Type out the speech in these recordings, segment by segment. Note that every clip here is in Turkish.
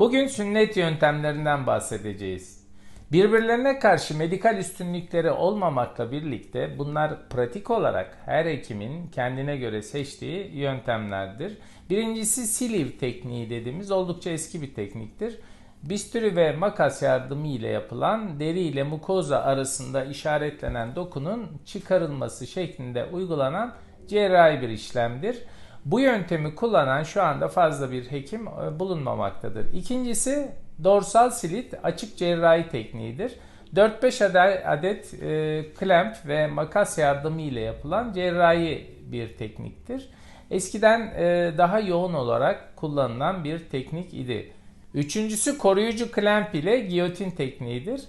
Bugün sünnet yöntemlerinden bahsedeceğiz. Birbirlerine karşı medikal üstünlükleri olmamakla birlikte bunlar pratik olarak her hekimin kendine göre seçtiği yöntemlerdir. Birincisi Sleeve tekniği dediğimiz oldukça eski bir tekniktir. Bisturi ve makas yardımı ile yapılan deri ile mukoza arasında işaretlenen dokunun çıkarılması şeklinde uygulanan cerrahi bir işlemdir. Bu yöntemi kullanan şu anda fazla bir hekim e, bulunmamaktadır. İkincisi dorsal slit açık cerrahi tekniğidir. 4-5 adet, adet e, klemp ve makas yardımı ile yapılan cerrahi bir tekniktir. Eskiden e, daha yoğun olarak kullanılan bir teknik idi. Üçüncüsü koruyucu klemp ile giyotin tekniğidir.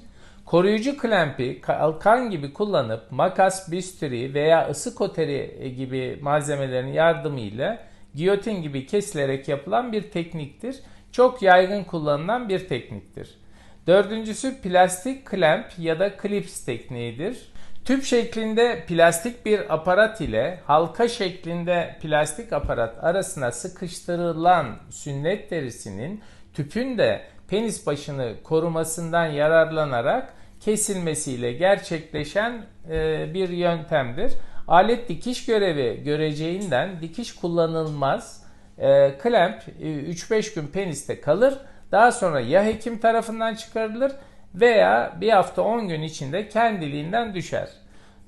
Koruyucu klempi kalkan gibi kullanıp makas, bisturi veya ısı koteri gibi malzemelerin yardımıyla giyotin gibi kesilerek yapılan bir tekniktir. Çok yaygın kullanılan bir tekniktir. Dördüncüsü plastik klemp ya da klips tekniğidir. Tüp şeklinde plastik bir aparat ile halka şeklinde plastik aparat arasına sıkıştırılan sünnet derisinin tüpün de penis başını korumasından yararlanarak kesilmesiyle gerçekleşen e, bir yöntemdir. Alet dikiş görevi göreceğinden dikiş kullanılmaz. E, klemp e, 3-5 gün peniste kalır. Daha sonra ya hekim tarafından çıkarılır veya bir hafta 10 gün içinde kendiliğinden düşer.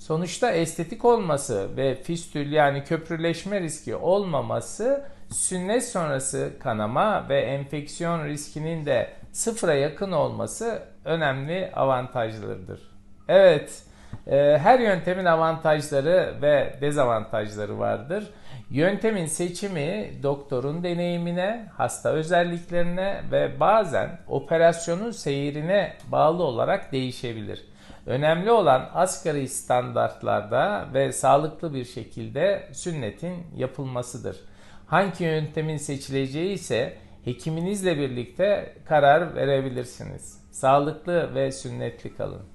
Sonuçta estetik olması ve fistül yani köprüleşme riski olmaması sünnet sonrası kanama ve enfeksiyon riskinin de sıfıra yakın olması önemli avantajlarıdır. Evet, e, her yöntemin avantajları ve dezavantajları vardır. Yöntemin seçimi doktorun deneyimine, hasta özelliklerine ve bazen operasyonun seyrine bağlı olarak değişebilir. Önemli olan asgari standartlarda ve sağlıklı bir şekilde sünnetin yapılmasıdır. Hangi yöntemin seçileceği ise hekiminizle birlikte karar verebilirsiniz. Sağlıklı ve sünnetli kalın.